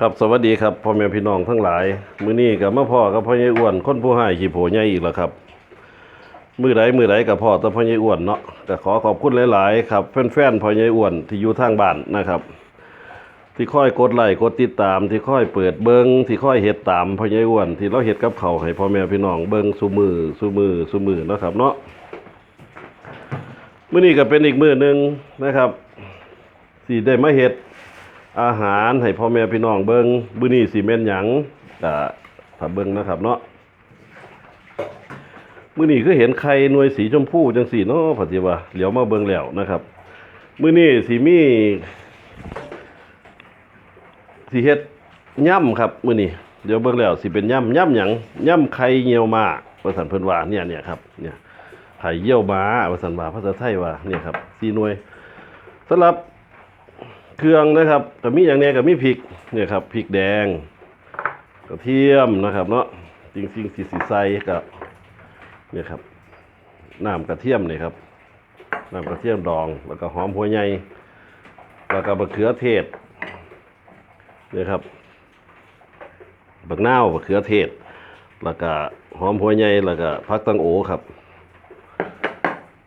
ครับสวัสดีครับพ่อแม่พี่น้องทั้งหลาย มื้อนี้กับมาพ่อกับพ่อใหญ่อ้วนคนผู้ให้ขี้โผใหญ่อีกแล้วครับ มือใดมือใดกับพ่อแต่พ่อใหญ่อ้วนเนาะก็ขอขอบคุณหลาย ๆ ครับแฟนๆพ่อใหญ่อ้วนที่อยู่ทางบ้านนะครับ ที่ค่อยกดไลค์กดติดตามที่ค่อยเปิดเบิงที่ค่อยเฮ็ดตามพ่อใหญ่อ้วนที่เราเฮ็ดกับเขาให้พ่อแม่พี่น้องเบิงซุมือซุมือซุมือนะครับเนาะมื้อนี้ก็เป็นอีกมือหนึ่งนะครับสิได้มาเฮ็ด อาหารให้พ่อแม่พี่น้องเบิงมื้อนี้สิแม่นหยังก็ถ้าเบิงนะครับเนาะมื้อนี้คือเห็นไข่หน่วยสีชมพูจังสีเนาะพอดีว่าเหลียวมาเบิงแล้วนะครับ มื้อนี้สิมีสิเฮ็ดย่ำครับ มื้อนี้เดี๋ยวเบิ่งแล้วสิเป็นย่ำย่ำหยังย่ำไข่เหี่ยวมาว่าสันเพิ่นว่าเนี่ยเนี่ยครับเนี่ยไข่เยี่ยวมาว่าสันว่าภาษาไทยว่าเนี่ยครับสีหน่วยสำหรับ เครื่องนะครับก็มีอย่างนี้ก็มีพริกเนี่ยครับพริกแดงกระเทียมนะครับเนาะจริงจริงสีสีใสกับเนี่ยครับน้ำกระเทียมเนี่ยครับน้ำกระเทียมดองแล้วก็หอมหัวใหญ่แล้วก็มะเขือเทศเนี่ยครับบักนาวมะเขือเทศ แล้วก็หอมหัวใหญ่แล้วก็ผักตังโอครับ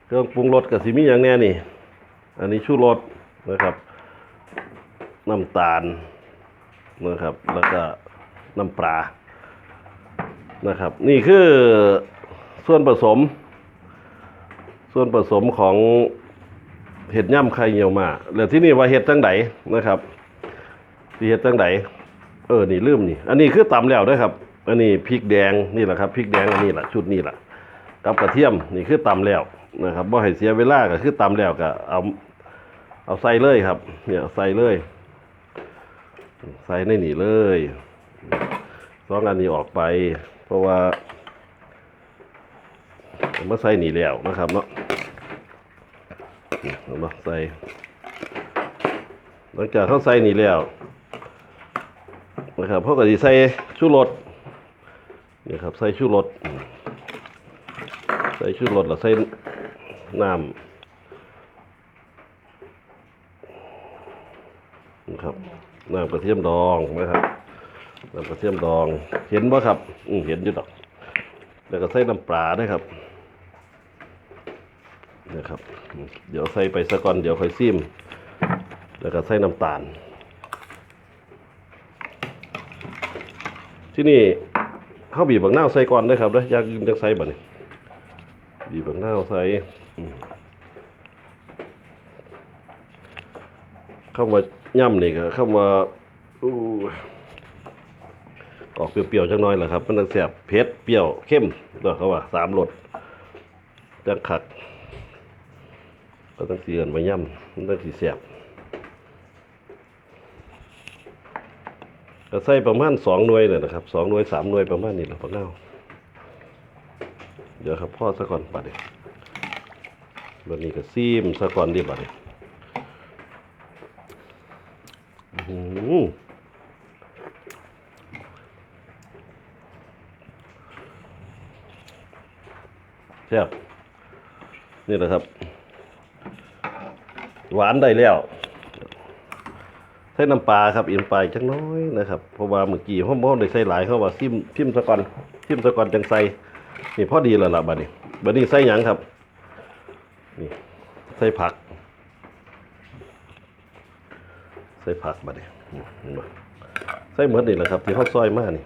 เครื่องปรุงรสกับสิมีอย่างแน่นี่ อันนี้ชูรสนะครับ น้ำตาลนะครับ แล้วก็น้ำปลานะครับ นี่คือส่วนผสม ส่วนผสมของเห็ดย่ำไข่เหี่ยวมาแล้วที่นี่ว่าเห็ดตั้งไหนนะครับที่เห็ดตั้งไหนเออนี่ลืมนี่ อันนี้คือตำแล้วด้วยครับ อันนี้พริกแดงนี่แหละครับพริกแดงอันนี้แหละชุดนี้แหละกับกระเทียมนี่คือตำแล้วนะครับบ่ให้เสียเวลาก็คือตำแล้วก็เอาเอาใส่เลยครับ เนี่ยใส่เลย ใส่ในนี่เลยสองอันนี้ออกไป เพราะว่าเอามาใส่นี่แล้วนะครับเนาะเอามาใส่หลังจากเขาใส่นี่แล้วนะครับเขาก็จะใส่ชูรสนี่ครับใส่ชูรสใส่ชูรสแล้วใส่น้ำนะครับ น้ำกระเทียมดองนะครับน้ำกระเทียมดอง เห็นบ่ครับ อืเห็นอยู่ดอก แล้วก็ใส่น้ำปลาด้วยครับนะครับ เดี๋ยวใส่ไปสะก่อนเดี๋ยวค่อยซิม แล้วก็ใส่น้ำตาล ที่นี่ข้าวบีบบักนาใส่ก่อนด้วยครับเด้ออยากกินจักใส่บ่นี่บีบบักนาใส่ อืมเข้ามาย่ำนี่ก็เข้ามาอู้ออกเปรี้ยวๆจังน้อยแหละครับ มันต้องแสบเผ็ดเปรี้ยวเข้มตัวเขาว่าสามรสจังขัดก็ต้องเสียนมาย่ำมันต้องสีแสบก็ใส่ประมาณสองหน่วยเลยนะครับสองหน่วยสามหน่วยประมาณนี้แหละพอเน่าเดี๋ยวครับพ่อซะก่อนปัดเดี๋ยวบัดนี้ก็ซีมซะก่อนดีบัดนี้อื้อหือ แซ่บนี่แหละครับ หวานได้แล้วใส่น้ำปลาครับอินไปลาจักน้อยนะครับเพราะว่าเมื่อกี้พ่อพ่อได้ใส่หลายเข้าว่าซิมซิมสะกอนซิมสะกอนจังใส่นี่พอดีแล้วล่ะบัดนี้บัดนี้ใส่หยังครับนี่ใส่ผัก ใส่ผักบัดนี้ อืมเห็นบ่ใส่หมดนี่แหละครับ ที่เขาซอยมากนี่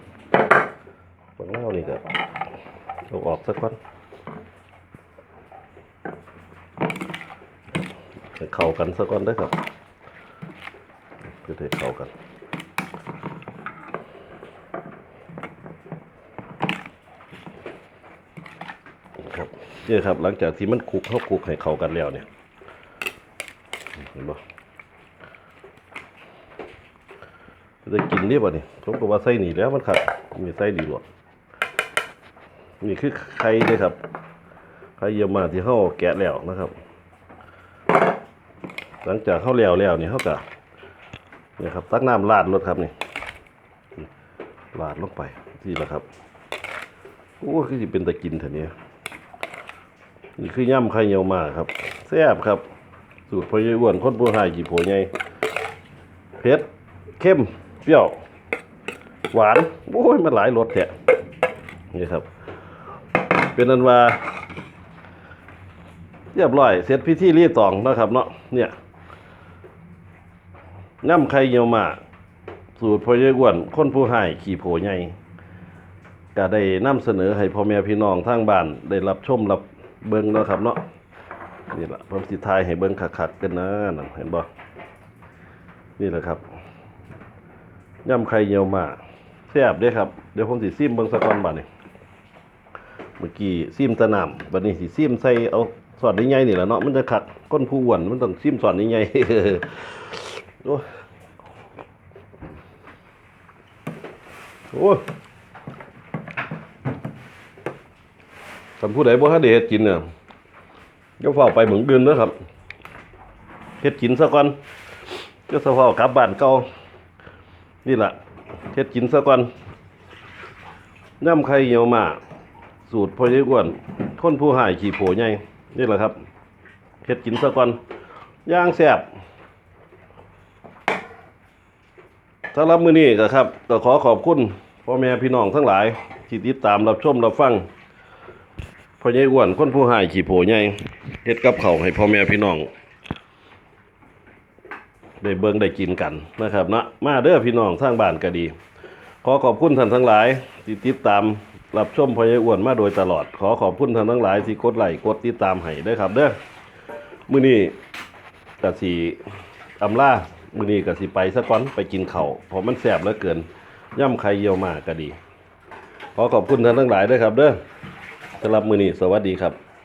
บักเล่านี่ก็เอาออกสักก่อนให้เข้ากันสักก่อนได้ครับเพื่อให้เข้ากันครับนี่ครับหลังจากที่มันคลุกเข้าคลุกให้เข้ากันแล้วเนี่ยเห็นบ่ จะกินนี่ป่ะนี่ผมก็ว่าไส้หนีแล้วมันขัดมีไส้ดีหลวดนี่คือไข่เลยครับไข่เยี่ยมมาที่เขาแกะแล้วนะครับ หลังจากเขาแล้วแล้วนี่เขาก็นี่ครับ ตักน้ำราดรถครับนี่ราดลงไปที่ละครับโอ้คือสิเป็นตะกินเถอะเนี่ยนี่คือย่ำไข่เหี่ยวหมาครับแซ่บครับ สูตรพอยอ้วนคนผู้หายกี่โผใหญ่เผ็ดเข้ม เปรี้ยว หวาน โอ้ย มันหลายรสแท้นี่ครับ เป็นอันว่า เรียบร้อย เสร็จพิธีรีตองนะครับเนาะ เนี่ยน้ำไข่เยียวมาสูตรพ่อใหญ่อ้วนคนผู้ให้ขี่โผใหญ่ก็ได้นำเสนอให้พ่อแม่พี่น้องทางบ้านได้รับชมรับเบิ่งเนาะครับเนาะนี่แหล่ะผมสิทายให้เบิ่งคักๆกันนะนั่นเห็นบ่นี่แหละครับ ย่ำไข่เยียวมาแซ่บเด้ครับ เดี๋ยวผมสิซิมเบิ่งสักก่อนบัดนี้เมื่อกี้ซิมตะนำบัดนี้สิซิมใส่เอาสอดใหญ่ๆนี่แหละเนาะมันจะขัดก้นผู้อ้วนมันต้องซิมสอดใหญ่ๆโอ้ยโอ้สำผู้ใดบ่ทันได้เฮ็ดกินเนี่ยก็เฝ้าไปเหมืองอื่นเด้อครับเฮ็ดกินซะก่อนก็สะเฝ้ากลับบ้านเก่า นี่แหละเฮ็ดกินซะก่อนย่ำไข่เหี่ยวมาสูตรพ่อใหญ่อ้วนคนผู้หายขี่โผใหญ่นี่แหละครับเฮ็ดกินซะก่อนย่างแซ่บสำหรับมื้อนี้ก็ครับก็ขอขอบคุณพ่อแม่พี่น้องทั้งหลายที่ติดตามรับชมรับฟังพ่อใหญ่อ้วนคนผู้หายขี่โผใหญ่เฮ็ดกับเขาให้พ่อแม่พี่น้อง ได้เบิ่งได้กินกันนะครับนะมาเด้อพี่น้องทางบ้านก็ดี ขอขอบคุณท่านทั้งหลายที่ติดตามรับชมพอยายอ้วนมาโดยตลอด ขอขอบคุณท่านทั้งหลายที่กดไลค์กดติดตามให้ด้อครับเด้อมื้อนี้กะสิอำลามื้อนี้กะสิไปซะก่อนไปกินข้าวเพราะมันแซ่บเหลือเกินย่ำไข่เยี่ยวมากก็ดี ขอขอบคุณท่านทั้งหลายด้อครับเด้อสำหรับมื้อนี้สวัสดีครับ